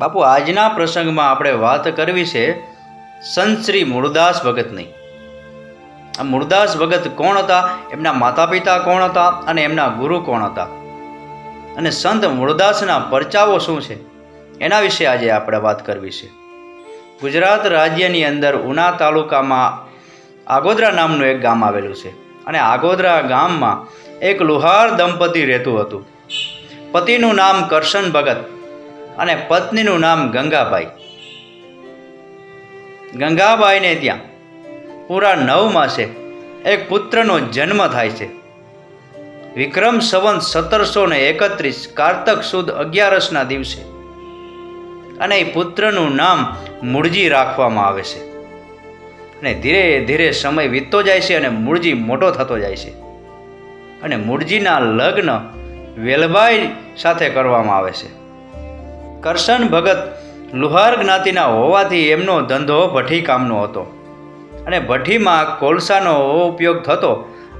બાપુ, આજના પ્રસંગમાં આપણે વાત કરવી છે સંત શ્રી મૂળદાસ ભગતની. આ મૂળદાસ ભગત કોણ હતા? એમના માતા પિતા કોણ હતા અને એમના ગુરુ કોણ હતા? અને સંત મૂળદાસના પરચાવો શું છે? એના વિશે આજે આપણે વાત કરવી છે. ગુજરાત રાજ્યની અંદર ઉના તાલુકામાં આગોદરા નામનું એક ગામ આવેલું છે. અને આગોદરા ગામમાં એક લુહાર દંપતી રહેતું હતું. પતિનું નામ કરશન ભગત. અને પત્નીનું નામ ગંગાબાઈ. ગંગાબાઈને ત્યાં પૂરા નવ માસે એક પુત્રનો જન્મ થાય છે. વિક્રમ સંવંત સત્તરસો ને એકત્રીસ કારતક સુદ અગિયારસના દિવસે અને એ પુત્રનું નામ મૂળજી રાખવામાં આવે છે. અને ધીરે ધીરે સમય વીતતો જાય છે અને મૂળજી મોટો થતો જાય છે. અને મૂળજીના લગ્ન વેલબાઈ સાથે કરવામાં આવે છે. કરશન ભગત લુહાર જ્ઞાતિના હોવાથી એમનો ધંધો ભઠ્ઠી કામનો હતો. અને ભઠ્ઠીમાં કોલસાનો ઉપયોગ થતો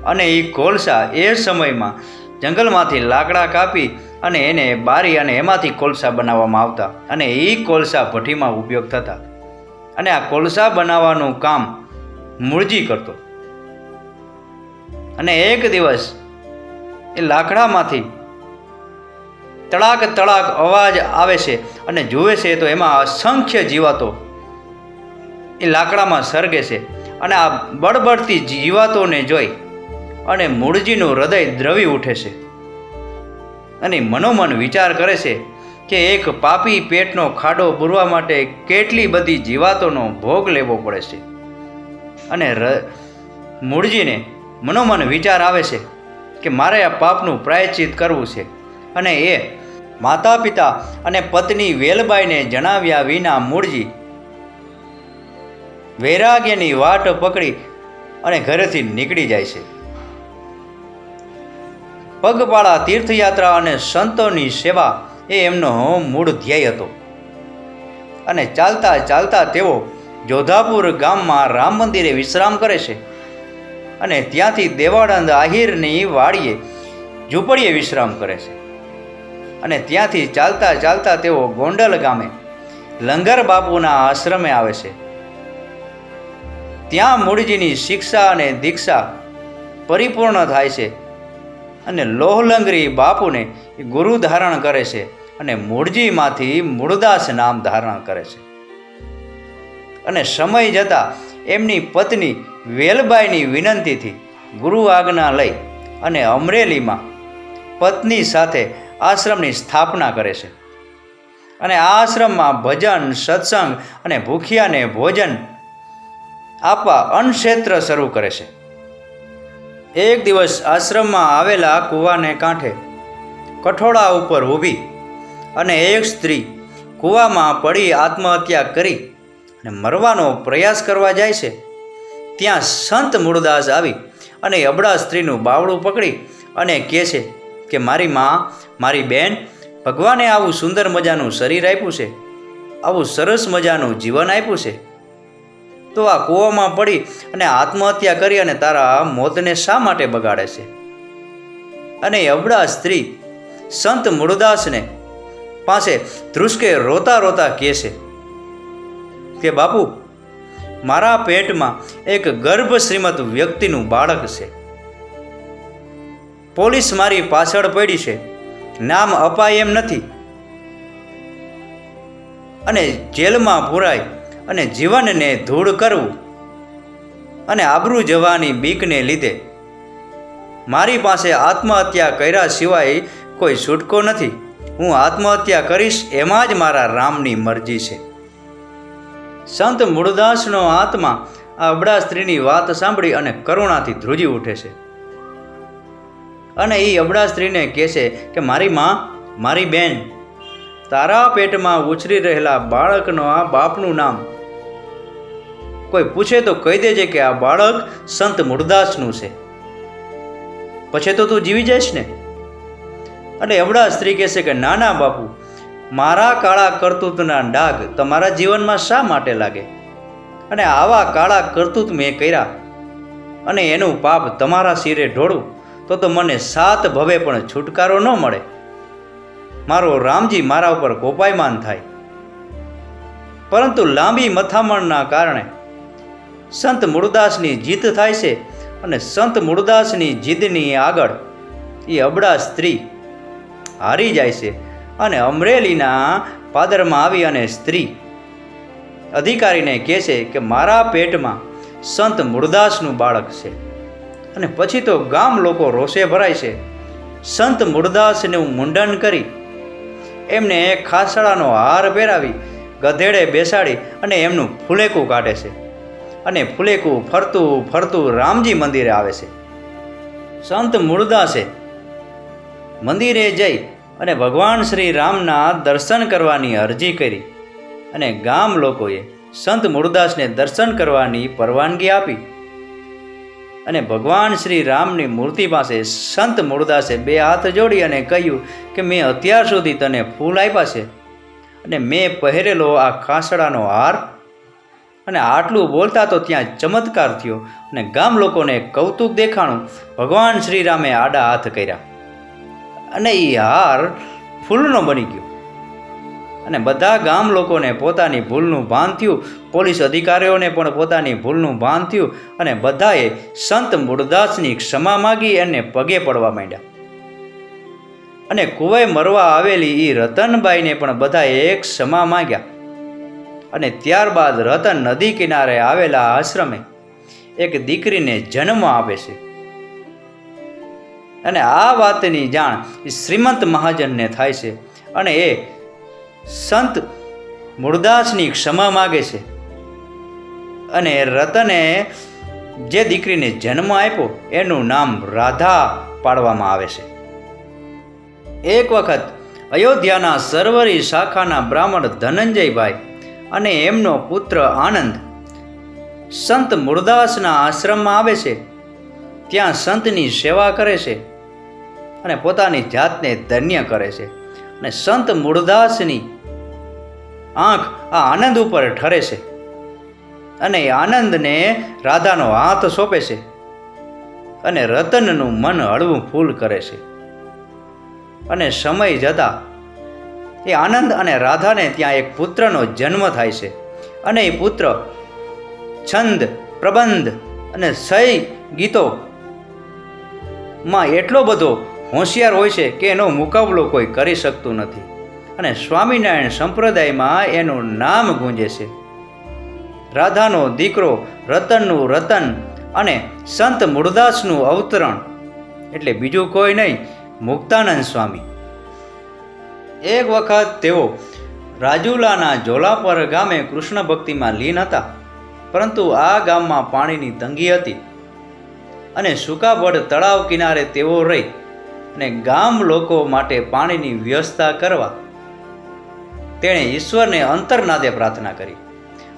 અને એ કોલસા એ સમયમાં જંગલમાંથી લાકડા કાપી અને એને બારી અને એમાંથી કોલસા બનાવવામાં આવતા અને એ કોલસા ભઠ્ઠીમાં ઉપયોગ થતા. અને આ કોલસા બનાવવાનું કામ મૂળજી કરતો. અને એક દિવસ એ લાકડામાંથી તળાક તળાક અવાજ આવે છે અને જુએ છે તો એમાં અસંખ્ય જીવાતો એ લાકડામાં સરગે છે. અને આ બળબડતી જીવાતોને જોઈ અને મૂળજીનું હૃદય દ્રવી ઉઠે છે. અને મનોમન વિચાર કરે છે કે એક પાપી પેટનો ખાડો પૂરવા માટે કેટલી બધી જીવાતોનો ભોગ લેવો પડે છે. અને મૂળજીને મનોમન વિચાર આવે છે કે મારે આ પાપનું પ્રાયશ્ચિત કરવું છે. અને એ માતા પિતા અને પત્ની વેલબાઈને જણાવ્યા વિના મૂળજી વૈરાગ્યની વાટ પકડી અને ઘરેથી નીકળી જાય છે. પગપાળા તીર્થયાત્રા અને સંતોની સેવા એ એમનો મૂળ ધ્યેય હતો. અને ચાલતા ચાલતા તેઓ જોધાપુર ગામમાં રામ મંદિરે વિશ્રામ કરે છે અને ત્યાંથી દેવાનંદ આહિરની વાડીએ ઝૂંપડીએ વિશ્રામ કરે છે. અને ત્યાંથી ચાલતા ચાલતા તેઓ ગોંડલ ગામે લંગર બાપુના આશ્રમે આવે છે. ત્યાં મૂળજીની શિક્ષા અને દીક્ષા પરિપૂર્ણ થાય છે અને લોહલંગરી બાપુને ગુરુ ધારણ કરે છે અને મૂળજીમાંથી મૂળદાસ નામ ધારણ કરે છે. અને સમય જતાં એમની પત્ની વેલબાઈની વિનંતીથી ગુરુ આજ્ઞા લઈ અને અમરેલીમાં પત્ની સાથે આશ્રમની સ્થાપના કરે છે. અને આ આશ્રમમાં ભજન, સત્સંગ અને ભૂખ્યાને ભોજન આપવા અન્નક્ષેત્ર શરૂ કરે છે. એક દિવસ આશ્રમમાં આવેલા કૂવાને કાંઠે કઠોળા ઉપર ઊભી અને એક સ્ત્રી કૂવામાં પડી આત્મહત્યા કરી અને મરવાનો પ્રયાસ કરવા જાય છે. ત્યાં સંત મૂળદાસ આવી અને અબડા સ્ત્રીનું બાવડું પકડી અને કહે છે કે મારી માં, મારી બેન, ભગવાને આવું સુંદર મજાનું શરીર આપ્યું છે? આવું સરસ મજાનું જીવન આપ્યું છે? તો આ કૂવામાં પડી અને આત્મહત્યા કરી અને તારા મોતને શા માટે બગાડે છે? અને અબડા સ્ત્રી સંત મૂળદાસને પાસે ધ્રુસકે રોતા રોતા કહે છે કે, બાપુ, મારા પેટમાં એક ગર્ભ શ્રીમત વ્યક્તિનું બાળક છે. પોલીસ મારી પાછળ પડી છે. નામ અપાય એમ નથી. અને જેલમાં પુરાય અને જીવનને ધૂળ કરવું અને આબરૂ જવાની બીકને લીધે. મારી પાસે આત્મહત્યા કર્યા સિવાય કોઈ છૂટકો નથી. હું આત્મહત્યા કરીશ એમાં જ મારા રામની મરજી છે. સંત મૂળદાસનો આત્મા આ અબડા સ્ત્રીની વાત સાંભળી અને કરુણાથી ધ્રુજી ઉઠે છે. અને એ અબડા સ્ત્રીને કહેશે કે, મારી માં, મારી બેન, તારા પેટમાં ઉછરી રહેલા બાળકનો આ બાપનું નામ કોઈ પૂછે તો કહી દેજે કે આ બાળક સંત મુરદાસનું છે. પછી તો તું જીવી જઈશ ને? અને અબડા સ્ત્રી કહેશે કે, ના ના, બાપુ, મારા કાળા કરતૂતના ડાઘ તમારા જીવનમાં શા માટે લાગે? અને આવા કાળા કરતૂત મેં કર્યા અને એનું પાપ તમારા શિરે ઢોળું. તો તો મને સાત ભવે પણ છુટકારો ન મળે. મારો રામજી મારા ઉપર કોપાયમાન થાય. પરંતુ લાંબી મથામણના કારણે સંત મૂળદાસની જીત થાય છે અને સંત મૂળદાસની જીદની આગળ એ અબડા સ્ત્રી હારી જાય છે અને અમરેલીના પાદરમાં આવી અને સ્ત્રી અધિકારીને કહે છે કે મારા પેટમાં સંત મૂળદાસનું બાળક છે. અને પછી તો ગામ લોકો રોષે ભરાય છે. સંત મૂળદાસનું મુંડન કરી એમને ખાસડાનો હાર પહેરાવી, ગધેડે બેસાડી અને એમનું ફુલેકું કાઢે છે. અને ફુલેકું ફરતું ફરતું રામજી મંદિરે આવે છે. સંત મૂળદાસે મંદિરે જઈ અને ભગવાન શ્રી રામના દર્શન કરવાની અરજી કરી અને ગામ લોકોએ સંત મૂળદાસને દર્શન કરવાની પરવાનગી આપી. અને ભગવાન શ્રી રામની મૂર્તિ પાસે સંત મૂળદાસે બે હાથ જોડી અને કહ્યું કે મેં અત્યાર સુધી તને ફૂલ આપ્યા છે અને મેં પહેરેલો આ ખાસડાનો હાર. અને આટલું બોલતા તો ત્યાં ચમત્કાર થયો અને ગામ લોકોને કૌતુક દેખાણું ભગવાન શ્રી રામે આડા હાથ કર્યા. અને એ હાર ફૂલનો બની ગયો. અને બધા ગામ લોકોને પોતાની ભૂલનું ભાન થયું. પોલીસ અધિકારીઓને પણ પોતાની ભૂલનું ભાન થયું અને બધાએ સંત મૂળદાસની ક્ષમા માગી અને પગે પડવા માંડ્યા. અને કુવાઈ મરવા આવેલી એ રતનબાઈને પણ બધાએ એક ક્ષમા માગ્યા. અને ત્યારબાદ રતન નદી કિનારે આવેલા આશ્રમે એક દીકરીને જન્મ આપે છે. અને આ વાતની જાણ શ્રીમંત મહાજનને થાય છે. અને એ સંત મૂળદાસની ક્ષમા માગે છે. અને રતને જે દીકરીને જન્મ આપ્યો, એનું નામ રાધા પાડવામાં આવે છે. એક વખત અયોધ્યાના સરવરી શાખાના બ્રાહ્મણ ધનંજયભાઈ અને એમનો પુત્ર આનંદ સંત મૂળદાસના આશ્રમમાં આવે છે. ત્યાં સંતની સેવા કરે છે અને પોતાની જાતને ધન્ય કરે છે. અને સંત મૂળદાસની આંખ આ આનંદ ઉપર ઠરે છે. અને એ આનંદને રાધાનો હાથ સોંપે છે અને રતનનું મન હળવું ફૂલ કરે છે. અને સમય જતાં એ આનંદ અને રાધાને ત્યાં એક પુત્રનો જન્મ થાય છે. અને એ પુત્ર છંદ, પ્રબંધ અને સય ગીતો માં એટલો બધો હોશિયાર હોય છે કે એનો મુકાબલો કોઈ કરી શકતું નથી. અને સ્વામિનારાયણ સંપ્રદાયમાં એનું નામ ગુંજે છે. રાધાનો દીકરો રતનનું રતન અને સંત મૂળદાસનું અવતરણ. એટલે બીજું કોઈ નહીં, મુક્તાનંદ સ્વામી. એક વખત તેઓ રાજુલાના જોલાપર ગામે કૃષ્ણ ભક્તિમાં લીન હતા. પરંતુ આ ગામમાં પાણીની તંગી હતી. અને સુકાબડ તળાવ કિનારે તેઓ રહી. અને ગામ લોકો માટે પાણીની વ્યવસ્થા કરવા. તેણે ઈશ્વરને અંતરનાદે પ્રાર્થના કરી.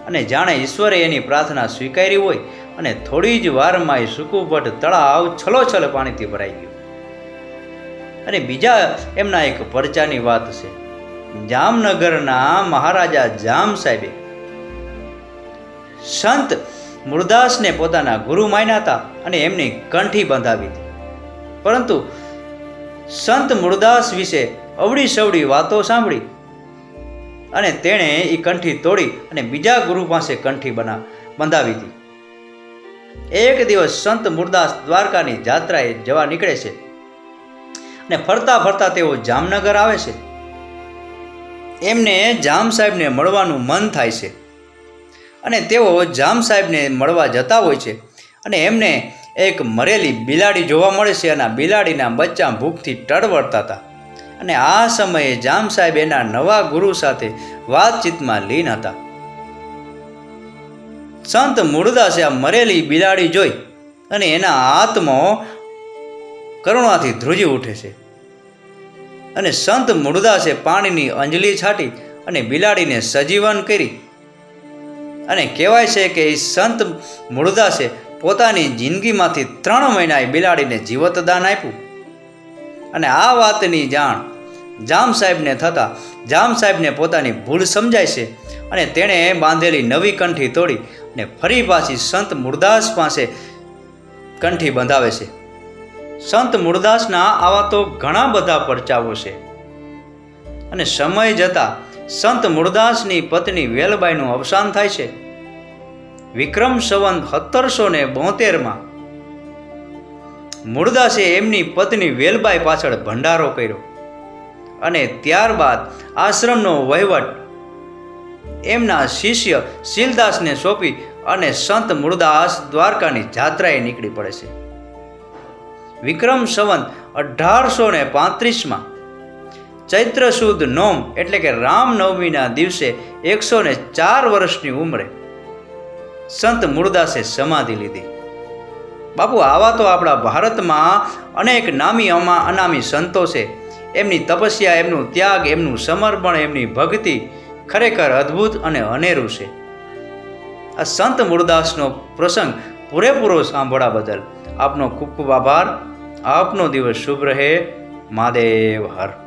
અને જાણે ઈશ્વરે એની પ્રાર્થના સ્વીકારી હોય અને થોડી જ વારમાં એ સુકુભટ તળાવ છલોછલ પાણીથી ભરાઈ ગયું. અને બીજા એમના એક પરચાની વાત છે. જામનગરના મહારાજા જામ સાહેબે. સંત મુરદાસને પોતાના ગુરુ માન્યા હતા અને એમની કંઠી બંધાવી હતી. પરંતુ સંત મુરદાસ વિશે અવડી સવડી વાતો સાંભળી. અને તેણે એ કંઠી તોડી અને બીજા ગુરુ પાસે કંઠી બના, બંધાવી હતી. એક દિવસ સંત મુરદાસ દ્વારકાની જાત્રાએ જવા નીકળે છે. અને ફરતા ફરતા તેઓ જામનગર આવે છે. એમને જામ સાહેબને મળવાનું મન થાય છે. અને તેઓ જામ સાહેબને મળવા જતા હોય છે. અને એમને એક મરેલી બિલાડી જોવા મળે છે અને આ બિલાડીના બચ્ચા ભૂખથી ટળવળતા હતા. અને આ સમયે જામ સાહેબ એના નવા ગુરુ સાથે વાતચીતમાં લીન હતા. સંત મૂળદાસે આ મરેલી બિલાડી જોઈ અને એના હાથમાં કરુણાથી ધ્રુજી ઉઠે છે. અને સંત મૂળદાસે પાણીની અંજલિ છાંટી અને બિલાડીને સજીવન કરી. અને કહેવાય છે કે એ સંત મૂળદાસે પોતાની જિંદગીમાંથી ત્રણ મહિનાએ બિલાડીને જીવતદાન આપ્યું. અને આ વાતની જાણ જામ સાહેબને થતાં જામ સાહેબને પોતાની ભૂલ સમજાય છે અને તેણે બાંધેલી નવી કંઠી તોડી અને ફરી પાછી સંત મુરદાસ પાસે કંઠી બંધાવે છે. સંત મુરદાસના આવા તો ઘણા બધા પરચાવો છે. અને સમય જતાં સંત મુરદાસની પત્ની વેલબાઈનું અવસાન થાય છે. વિક્રમ સંવંત સત્તરસો ને બોતેરમાં મૂળદાસે એમની પત્ની વેલબાઈ પાછળ ભંડારો કર્યો અને ત્યારબાદ આશ્રમનો વહીવટ એમના શિષ્ય શીલદાસને સોંપી અને સંત મૂળદાસ દ્વારકાની જાત્રાએ નીકળી પડે છે. વિક્રમ સંવંત અઢારસો ને પાંત્રીસમાં ચૈત્ર સુદ નોમ એટલે કે રામનવમીના દિવસે એકસો ને ચાર વર્ષની ઉંમરે સંત મૂળદાસે સમાધિ લીધી. બાપુ, આવા તો આપણા ભારતમાં અનેક નામી અમા, અનામી સંતો છે એમની તપસ્યા, એમનું ત્યાગ, એમનું સમર્પણ, એમની ભક્તિ ખરેખર અદ્ભુત અને અનેરું છે. આ સંત મૂળદાસનો પ્રસંગ પૂરેપૂરો સાંભળવા બદલ આપનો ખૂબ ખૂબ આભાર. આપનો દિવસ શુભ રહે. મહાદેવ, હર.